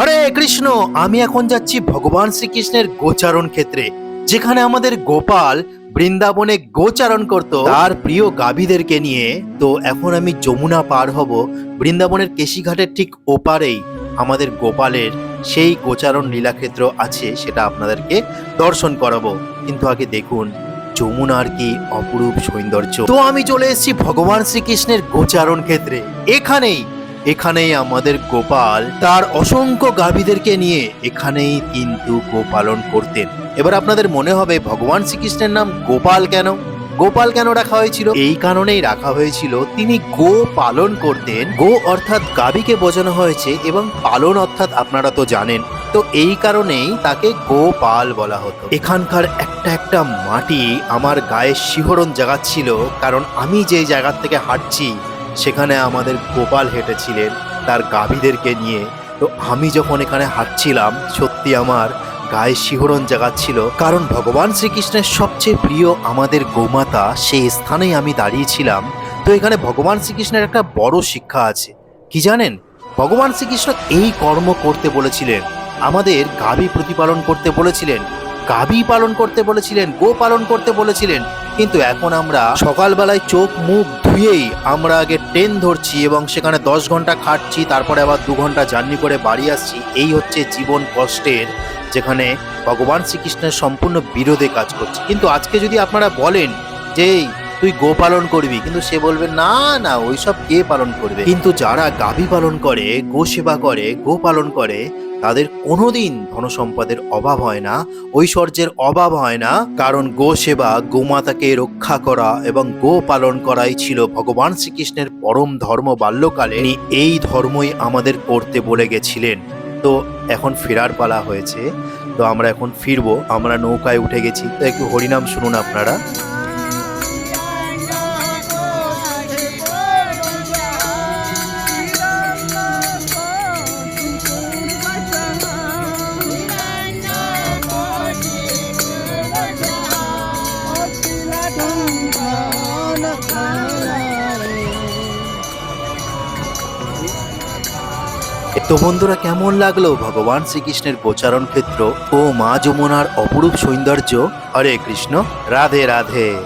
হরে কৃষ্ণ, আমি এখন যাচ্ছি ভগবান শ্রীকৃষ্ণের গোচারণ ক্ষেত্রে, যেখানে আমাদের গোপাল বৃন্দাবনে গোচারণ করত তার প্রিয় গাভীদেরকে নিয়ে। তো এখন আমি যমুনা পার হব, বৃন্দাবনের কেশিঘাটের ঠিক ওপারেই আমাদের গোপালের সেই গোচারণ লীলাক্ষেত্র আছে, সেটা আপনাদেরকে দর্শন করাবো। কিন্তু আগে দেখুন, যমুনার কি অপরূপ সৌন্দর্য। তো আমি চলে এসেছি ভগবান শ্রীকৃষ্ণের গোচারণ ক্ষেত্রে, এখানেই এখানেই আমাদের গোপাল তার অসংখ্য গাভীদেরকে নিয়ে এখানেই কিন্তু গোপালন করতেন। এবার আপনাদের মনে হবে, ভগবান শ্রীকৃষ্ণের নাম গোপাল কেন? গোপাল কেন রাখা হয়েছিল? এই কারণেই রাখা হয়েছিল, তিনি গো পালন করতেন। গো অর্থাৎ গাভীকে বোঝানো হয়েছে এবং পালন অর্থাৎ আপনারা তো জানেন। তো এই কারণেই তাকে গোপাল বলা হতো। এখানকার একটা একটা মাটি আমার গায়ে শিহরণ জাগাচ্ছিল, কারণ আমি যে জায়গা থেকে হাঁটছি সেখানে আমাদের গোপাল হেঁটেছিলেন তার গাভীদেরকে নিয়ে। তো আমি যখন এখানে হাঁটছিলাম, সত্যি আমার গায়ে শিহরণ জাগাচ্ছিল। কারণ ভগবান শ্রীকৃষ্ণের সবচেয়ে প্রিয় আমাদের গোমাতা, সেই স্থানেই আমি দাঁড়িয়েছিলাম। তো এখানে ভগবান শ্রীকৃষ্ণের একটা বড় শিক্ষা আছে। কি জানেন? ভগবান শ্রীকৃষ্ণ এই কর্ম করতে বলেছিলেন। আমাদের গাভী প্রতিপালন করতে বলেছিলেন, গাভী পালন করতে বলেছিলেন, গো পালন করতে বলেছিলেন। কিন্তু এখন আমরা সকালবেলায় চোখ মুখ ধুয়েই আমরা আগে ট্রেন ধরছি এবং সেখানে দশ ঘণ্টা খাটছি তারপরে আবার দু ঘণ্টা জার্নি করে বাড়ি আসছি। এই হচ্ছে জীবন কষ্টের যেখানে ভগবান শ্রীকৃষ্ণের সম্পূর্ণ বিরোধে কাজ করছে। কিন্তু আজকে যদি আপনারা বলেন যে "এই, তুই গো পালন করবি। কিন্তু সে বলবে, না না, ওইসব কে পালন করবে? কিন্তু যারা গাভী পালন করে, গো সেবা করে, গো পালন করে, তাদের কোনোদিন ধনসম্পদের অভাব হয় না, ঐশ্বর্যের অভাব হয় না। কারণ গো সেবা গোমাতাকে রক্ষা করা এবং গো পালন করাই ছিল ভগবান শ্রীকৃষ্ণের পরম ধর্ম বাল্যকালে। এই ধর্মই আমাদের করতে বলে গেছিলেন। তো এখন ফেরার পালা হয়েছে। তো আমরা এখন ফিরবো। আমরা নৌকায় উঠে গেছি। তো একটু হরিনাম শুনুন আপনারা। তো বন্ধুরা কেমন লাগল? ভগবান শ্রীকৃষ্ণের প্রচারণ ক্ষেত্র ও মা যমুনার অপরূপ সৌন্দর্য। হরে কৃষ্ণ, রাধে রাধে।